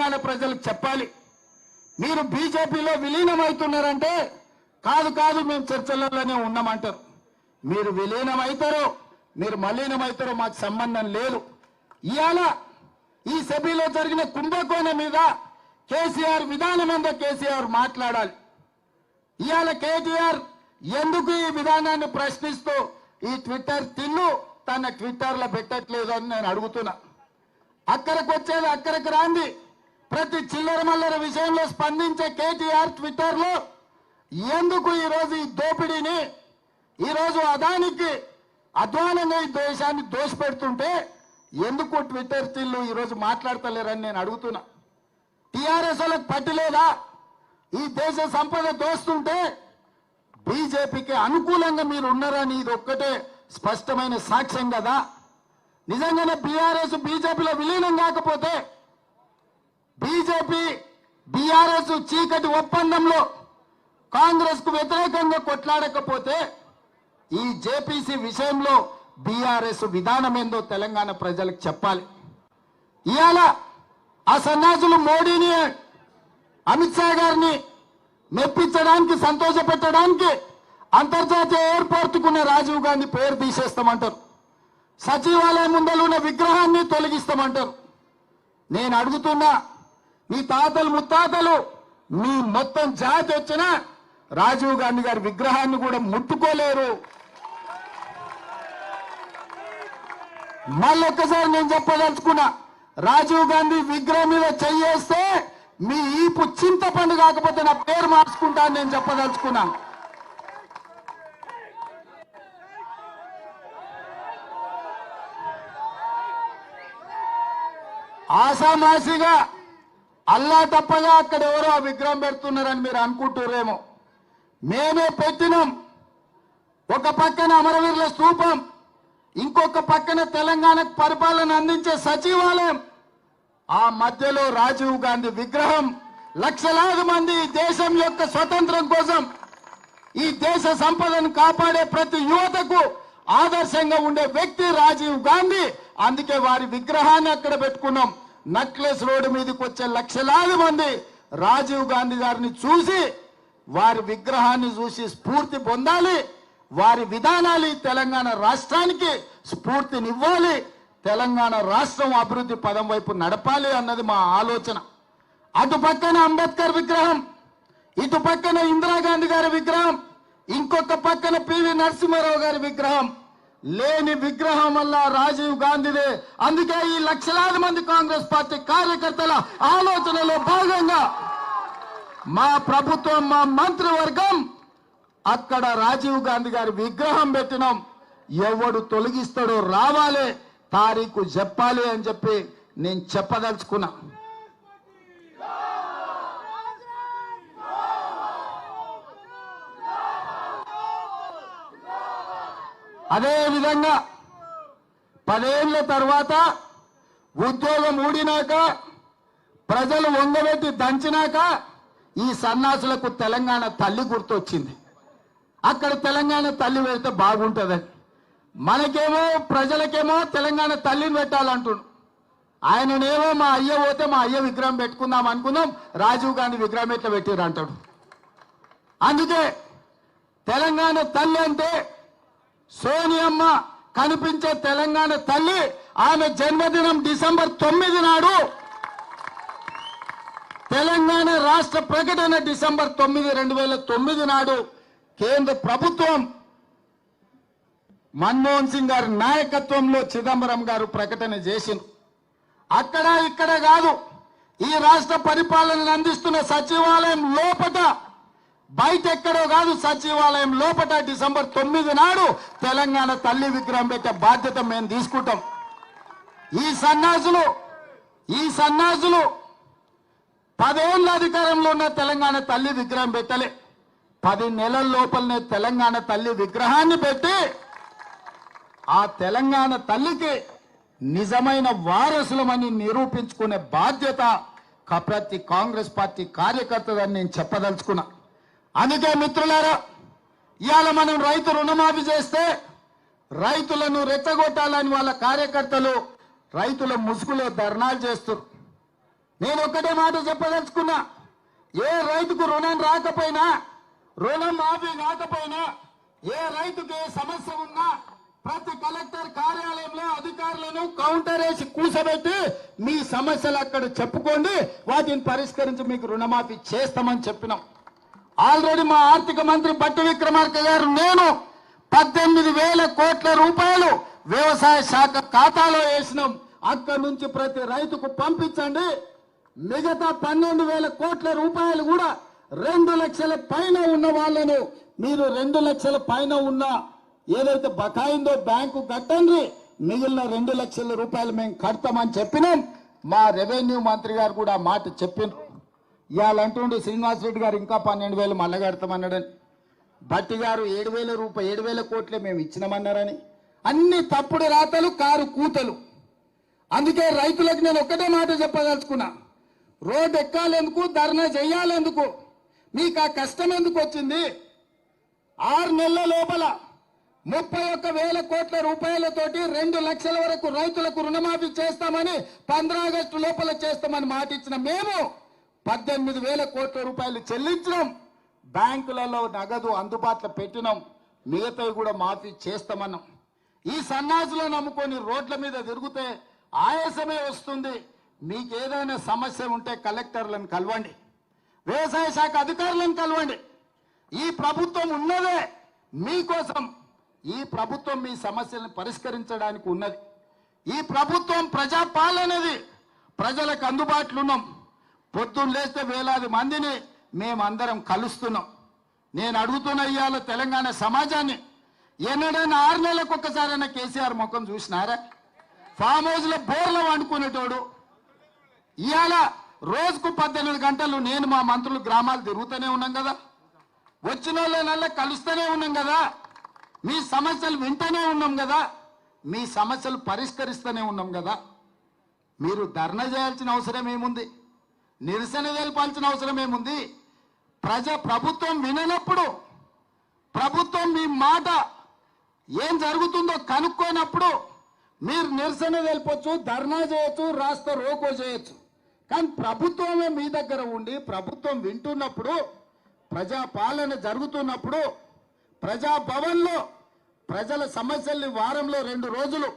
తెలంగాణ ప్రజలకు చెప్పాలి. మీరు బీజేపీలో విలీనమవుతున్నారంటే కాదు కాదు మేము చర్చలలోనే ఉన్నామంటారు. మీరు విలీనమవుతారో మీరు మలీనమవుతారో మాకు సంబంధం లేదు. ఇవాళ ఈ సభలో జరిగిన కుంభకోణం మీద కేసీఆర్ విధానం కేసీఆర్ మాట్లాడాలి. ఇవాళ కేటీఆర్ ఎందుకు ఈ విధానాన్ని ప్రశ్నిస్తూ ఈ ట్విట్టర్ తిన్ను తన ట్విట్టర్లో పెట్టట్లేదు అని నేను అడుగుతున్నా. అక్కడికి వచ్చేది అక్కడికి రాంది. ప్రతి చిల్లర మల్లర విషయంలో స్పందించే కేటీఆర్ ట్విట్టర్లో ఎందుకు ఈరోజు ఈ దోపిడీని ఈరోజు అదానికి అధ్వానంగా ఈ దేశాన్ని దోషపెడుతుంటే ఎందుకు ట్విట్టర్ తిల్లు ఈరోజు మాట్లాడతలేరని నేను అడుగుతున్నా. టిఆర్ఎస్ వాళ్ళకి పట్టిలేదా? ఈ దేశ సంపద దోస్తుంటే బీజేపీకి అనుకూలంగా మీరు ఉన్నారని ఇది ఒక్కటే స్పష్టమైన సాక్ష్యం కదా. నిజంగానే బీఆర్ఎస్ బీజేపీలో విలీనం కాకపోతే బీజేపీ బీఆర్ఎస్ చీకటి ఒప్పందంలో కాంగ్రెస్కు వ్యతిరేకంగా కొట్లాడకపోతే ఈ జేపీసీ విషయంలో బీఆర్ఎస్ విధానం ఏందో తెలంగాణ ప్రజలకు చెప్పాలి. ఇవాళ ఆ సన్యాసులు మోడీని అమిత్ షా గారిని మెప్పించడానికి సంతోషపెట్టడానికి అంతర్జాతీయ ఎయిర్పోర్టుకున్న రాజీవ్ గాంధీ పేరు తీసేస్తామంటారు. సచివాలయం ముందర ఉన్న విగ్రహాన్ని తొలగిస్తామంటారు. నేను అడుగుతున్నా మీ తాతలు ముత్తాతలు మీ మొత్తం జాతి వచ్చిన రాజీవ్ గాంధీ గారి విగ్రహాన్ని కూడా ముట్టుకోలేరు. మళ్ళొక్కసారి నేను చెప్పదలుచుకున్నా రాజీవ్ గాంధీ విగ్రహం మీద చెయ్యేస్తే మీ ఈపు చింతపండు కాకపోతే నా పేరు మార్చుకుంటాను నేను చెప్పదలుచుకున్నాను ఆసామాసిగా అల్లా తప్పగా అక్కడ ఎవరో ఆ విగ్రహం పెడుతున్నారని మీరు అనుకుంటురేమో మేమే పెట్టినాం. ఒక పక్కన అమరవీరుల స్థూపం ఇంకొక పక్కన తెలంగాణకు పరిపాలన అందించే సచివాలయం ఆ మధ్యలో రాజీవ్ గాంధీ విగ్రహం. లక్షలాది మంది ఈ దేశం యొక్క స్వతంత్రం కోసం ఈ దేశ సంపదను కాపాడే ప్రతి యువతకు ఆదర్శంగా ఉండే వ్యక్తి రాజీవ్ గాంధీ. అందుకే వారి విగ్రహాన్ని అక్కడ పెట్టుకున్నాం. నక్లెస్ రోడ్డు మీదకి వచ్చే లక్షలాది మంది రాజీవ్ గాంధీ గారిని చూసి వారి విగ్రహాన్ని చూసి స్ఫూర్తి పొందాలి వారి విధానాలు తెలంగాణ రాష్ట్రానికి స్ఫూర్తినివ్వాలి తెలంగాణ రాష్ట్రం అభివృద్ధి పదం వైపు నడపాలి అన్నది మా ఆలోచన. అటు పక్కన అంబేద్కర్ విగ్రహం ఇటు పక్కన ఇందిరాగాంధీ గారి విగ్రహం ఇంకొక పక్కన పివి నరసింహారావు గారి విగ్రహం లేని విగ్రహం వల్ల రాజీవ్ గాంధీదే. అందుకే ఈ లక్షలాది మంది కాంగ్రెస్ పార్టీ కార్యకర్తల ఆలోచనలో భాగంగా మా ప్రభుత్వం మా మంత్రివర్గం అక్కడ రాజీవ్ గాంధీ గారి విగ్రహం పెట్టినాం. ఎవడు తొలగిస్తాడో రావాలి తారీఖు చెప్పాలి అని చెప్పి నేను చెప్పదలుచుకున్నా. అదేవిధంగా పదేళ్ళ తర్వాత ఉద్యోగం ఊడినాక ప్రజలు వంగబెట్టి దంచినాక ఈ సన్నాసులకు తెలంగాణ తల్లి గుర్తొచ్చింది. అక్కడ తెలంగాణ తల్లి పెడితే బాగుంటుందని. మనకేమో ప్రజలకేమో తెలంగాణ తల్లిని పెట్టాలంటుండు. ఆయననేమో మా అయ్య పోతే మా అయ్య విగ్రహం పెట్టుకుందాం అనుకుందాం రాజీవ్ గాంధీ విగ్రహం ఎట్లా పెట్టారు అంటాడు. అందుకే తెలంగాణ తల్లి అంటే సోనియమ్మ కనిపించే తెలంగాణ తల్లి ఆమె జన్మదినం డిసెంబర్ తొమ్మిది నాడు. తెలంగాణ రాష్ట్ర ప్రకటన డిసెంబర్ తొమ్మిది రెండు వేల తొమ్మిది నాడు. కేంద్ర ప్రభుత్వం మన్మోహన్ సింగ్ గారి నాయకత్వంలో చిదంబరం గారు ప్రకటన చేసింది అక్కడ ఇక్కడ కాదు ఈ రాష్ట్ర పరిపాలనను అందిస్తున్న సచివాలయం లోపట బయట ఎక్కడో కాదు సచివాలయం లోపట డిసెంబర్ తొమ్మిది నాడు తెలంగాణ తల్లి విగ్రహం పెట్టే బాధ్యత మేము తీసుకుంటాం. ఈ సన్నాసులు ఈ సన్నాసులు పదేళ్ళ అధికారంలో ఉన్న తెలంగాణ తల్లి విగ్రహం పెట్టలే. పది నెలల లోపలనే తెలంగాణ తల్లి విగ్రహాన్ని పెట్టి ఆ తెలంగాణ తల్లికి నిజమైన వారసులమని నిరూపించుకునే బాధ్యత ప్రతి కాంగ్రెస్ పార్టీ కార్యకర్తదని నేను చెప్పదలుచుకున్నా. అందుకే మిత్రులారా ఇవాళ మనం రైతు రుణమాఫీ చేస్తే రైతులను రెచ్చగొట్టాలని వాళ్ళ కార్యకర్తలు రైతుల ముసుగులో ధర్నాలు చేస్తారు నేను ఒక్కటే మాట చెప్పదలుచుకున్నా ఏ రైతుకు రుణం రాకపోయినా రుణం మాఫీ కాకపోయినా ఏ రైతుకు ఏ సమస్య ఉన్నా ప్రతి కలెక్టర్ కార్యాలయంలో అధికారులను కౌంటర్ వేసి కూర్చోబెట్టి మీ సమస్యలు అక్కడ చెప్పుకోండి వాటిని పరిష్కరించి మీకు రుణమాఫీ చేస్తామని చెప్పినాం. ఆల్రెడీ మా ఆర్థిక మంత్రి బట్టి విక్రమార్క గారు నేను పద్దెనిమిది వేల కోట్ల రూపాయలు వ్యవసాయ శాఖ ఖాతాలో వేసినాం. అక్కడి నుంచి ప్రతి రైతుకు పంపించండి. మిగతా పన్నెండు వేల కోట్ల రూపాయలు కూడా రెండు లక్షల పైన ఉన్న వాళ్ళను మీరు రెండు లక్షల పైన ఉన్న ఏదైతే బకాయిందో బ్యాంకు కట్టండి. మిగిలిన రెండు లక్షల రూపాయలు మేము కడతామని చెప్పినాం. మా రెవెన్యూ మంత్రి గారు కూడా మాట చెప్పిండ్రు ఇవాళ అంటుండే శ్రీనివాస్ గారు ఇంకా పన్నెండు వేలు మళ్ళగడతామన్నాడని భట్టి గారు ఏడు వేల రూపాయలు ఏడు వేల కోట్లే మేము ఇచ్చినామన్నారని. అన్ని తప్పుడు రాతలు కారు కూతలు. అందుకే రైతులకు నేను ఒక్కటే మాట చెప్పదలుచుకున్నా. రోడ్డు ఎక్కాలెందుకు ధర్నా చెయ్యాలెందుకు మీకు ఆ కష్టం ఎందుకు వచ్చింది? ఆరు నెలల లోపల ముప్పై ఒక్క వేల కోట్ల రూపాయలతోటి రెండు లక్షల వరకు రైతులకు రుణమాఫీ చేస్తామని పంద్రాగస్టు లోపల చేస్తామని మాట ఇచ్చిన మేము పద్దెనిమిది వేల కోట్ల రూపాయలు చెల్లించడం. బ్యాంకులలో నగదు అందుబాటులో పెట్టినాం. మిగతావి కూడా మాఫీ చేస్తామన్నాం. ఈ సన్నాసులో నమ్ముకొని రోడ్ల మీద తిరిగితే ఆయాసమే వస్తుంది. మీకు ఏదైనా సమస్య ఉంటే కలెక్టర్లను కలవండి. వ్యవసాయ శాఖ అధికారులను కలవండి. ఈ ప్రభుత్వం ఉన్నదే మీకోసం ఈ ప్రభుత్వం మీ సమస్యలను పరిష్కరించడానికి ఉన్నది. ఈ ప్రభుత్వం ప్రజాపాలనది. ప్రజలకు అందుబాటులో ఉన్నాం. పొద్దున్న లేస్తే వేలాది మందిని మేమందరం కలుస్తున్నాం. నేను అడుగుతున్న ఇవాళ తెలంగాణ సమాజాన్ని ఎన్నడైనా ఆరు నెలలకు ఒక్కసారైనా కేసీఆర్ ముఖం చూసినారా? ఫామ్ హౌస్ బోర్లు వండుకునేటోడు. ఇవాళ రోజుకు పద్దెనిమిది గంటలు నేను మా మంత్రులు గ్రామాలు తిరుగుతూనే ఉన్నాం కదా. వచ్చిన వాళ్ళనల్లా కలుస్తూనే ఉన్నాం కదా. మీ సమస్యలు వింటూనే ఉన్నాం కదా. మీ సమస్యలు పరిష్కరిస్తూనే ఉన్నాం కదా. మీరు ధర్నా చేయాల్సిన అవసరం ఏముంది? నిరసన తెలపాల్సిన అవసరం ఏముంది? ప్రజ ప్రభుత్వం విననప్పుడు ప్రభుత్వం మీ మాట ఏం జరుగుతుందో కనుక్కోనప్పుడు మీరు నిరసన తెలపొచ్చు ధర్నా చేయొచ్చు రాస్తా రోకో చేయొచ్చు. కానీ ప్రభుత్వమే మీ దగ్గర ఉండి ప్రభుత్వం వింటున్నప్పుడు ప్రజా పాలన జరుగుతున్నప్పుడు ప్రజాభవన్లో ప్రజల సమస్యల్ని వారంలో రెండు రోజులు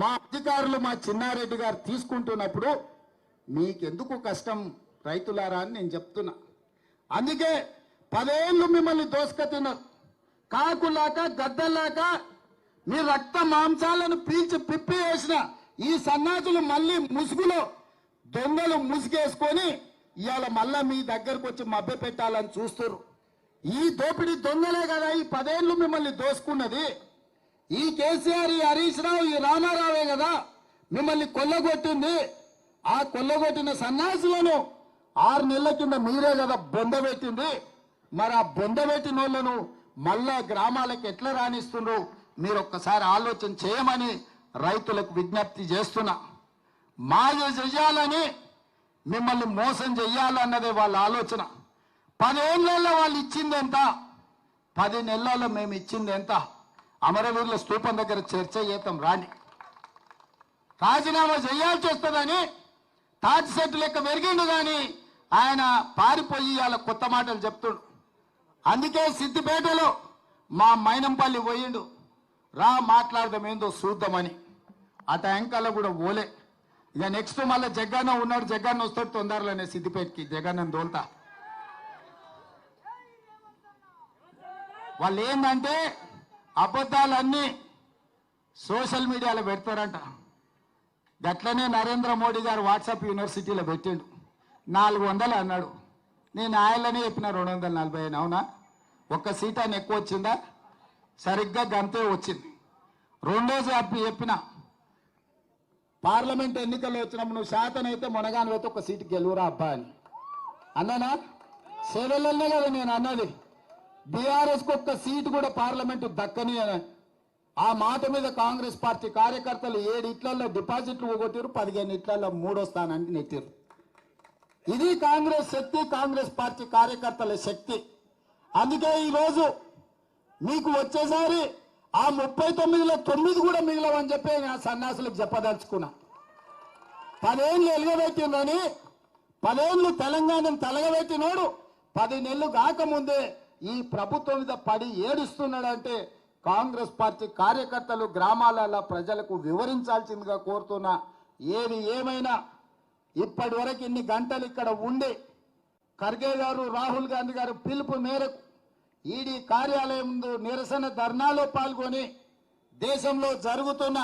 మా అధికారులు మా చిన్నారెడ్డి గారు తీసుకుంటున్నప్పుడు మీకెందుకు కష్టం? రైతులారా అని నేను చెప్తున్నా. అందుకే పదేళ్ళు మిమ్మల్ని దోసుకతిన్నారు కాకులాక గద్దలాక మీ రక్త మాంసాలను పీల్చి పిప్పి వేసిన ఈ సన్నాసులు మళ్ళీ ముసుగులో దొంగలు ముసుగేసుకొని ఇవాళ మళ్ళా మీ దగ్గరకు వచ్చి మభ్య పెట్టాలని చూస్తారు ఈ దోపిడీ దొంగలే కదా ఈ పదేళ్ళు మిమ్మల్ని దోసుకున్నది. ఈ కేసీఆర్ ఈ హరీష్ రావు ఈ రామారావే కదా మిమ్మల్ని కొల్లగొట్టింది. ఆ కొల్లగొట్టిన సన్నాసులను ఆరు నెలల కింద మీరే కదా బొంద పెట్టింది. మరి ఆ బొంద పెట్టిన వాళ్ళను మళ్ళా గ్రామాలకు ఎట్లా రాణిస్తుండ్రు? మీరు ఒక్కసారి ఆలోచన చేయమని రైతులకు విజ్ఞప్తి చేస్తున్నా. మాయ చెయ్యాలని మిమ్మల్ని మోసం చెయ్యాలన్నదే వాళ్ళ ఆలోచన. పదేళ్ళలో వాళ్ళు ఇచ్చింది ఎంత? పది నెలల్లో మేము ఇచ్చింది ఎంత? అమరవీరుల స్థూపం దగ్గర చర్చ చేద్దాం రాని రాజీనామా చేయాల్సి వస్తుందని తాటి సెట్టు లెక్క పెరిగిండు కానీ ఆయన పారిపోయి ఇవాళ కొత్త మాటలు చెప్తుడు. అందుకే సిద్దిపేటలో మా మైనంపల్లి పోయిండు. రా మాట్లాడదాం ఏందో చూద్దామని. అత ట్యాంకల్లో కూడా పోలే. ఇక నెక్స్ట్ మళ్ళీ జగన్న ఉన్నాడు జగన్న వస్తాడు తొందరలోనే సిద్దిపేటకి. జగన్న దోల్తా వాళ్ళు ఏంటంటే అబద్ధాలన్నీ సోషల్ మీడియాలో పెడతారంట. గట్లనే నరేంద్ర మోడీ గారు వాట్సాప్ యూనివర్సిటీలో పెట్టిండు. నాలుగు వందలు అన్నాడు. నేను ఆయననే చెప్పిన రెండు వందల నలభై అయినా అవునా? ఒక్క సీట్ అని ఎక్కువ వచ్చిందా? సరిగ్గా గంతే వచ్చింది. రెండోసి చెప్పి చెప్పిన పార్లమెంట్ ఎన్నికల్లో వచ్చినప్పుడు నువ్వు శాతం అయితే మునగాను అయితే ఒక సీటు గెలువురా అబ్బా అని. అన్నానా? సేవలన్నా కదా నేను అన్నది. బీఆర్ఎస్కి ఒక్క సీటు కూడా పార్లమెంటు దక్కని అని. ఆ మాట మీద కాంగ్రెస్ పార్టీ కార్యకర్తలు ఏడు ఇట్లలో డిపాజిట్లు పోగొట్టారు పదిహేను ఇట్లలో మూడో స్థానానికి నెట్టారు ఇది కాంగ్రెస్ శక్తి కాంగ్రెస్ పార్టీ కార్యకర్తల శక్తి. అందుకే ఈరోజు మీకు వచ్చేసారి ఆ ముప్పై తొమ్మిదిలో తొమ్మిది కూడా మిగిలవని చెప్పి నా సన్యాసులకు చెప్పదలుచుకున్నా. పదేళ్ళు ఎలుగబెట్టిందని పదేళ్ళు తెలంగాణను తలగబెట్టినోడు పది నెలలు కాకముందే ఈ ప్రభుత్వం మీద పడి ఏడుస్తున్నాడంటే కాంగ్రెస్ పార్టీ కార్యకర్తలు గ్రామాలలో ప్రజలకు వివరించాల్సిందిగా కోరుతున్నా. ఏది ఏమైనా ఇప్పటి వరకు ఇన్ని గంటలు ఇక్కడ ఉండి ఖర్గే గారు రాహుల్ గాంధీ గారు పిలుపు మేరకు ఈడీ కార్యాలయం ముందు నిరసన ధర్నాలో పాల్గొని దేశంలో జరుగుతున్న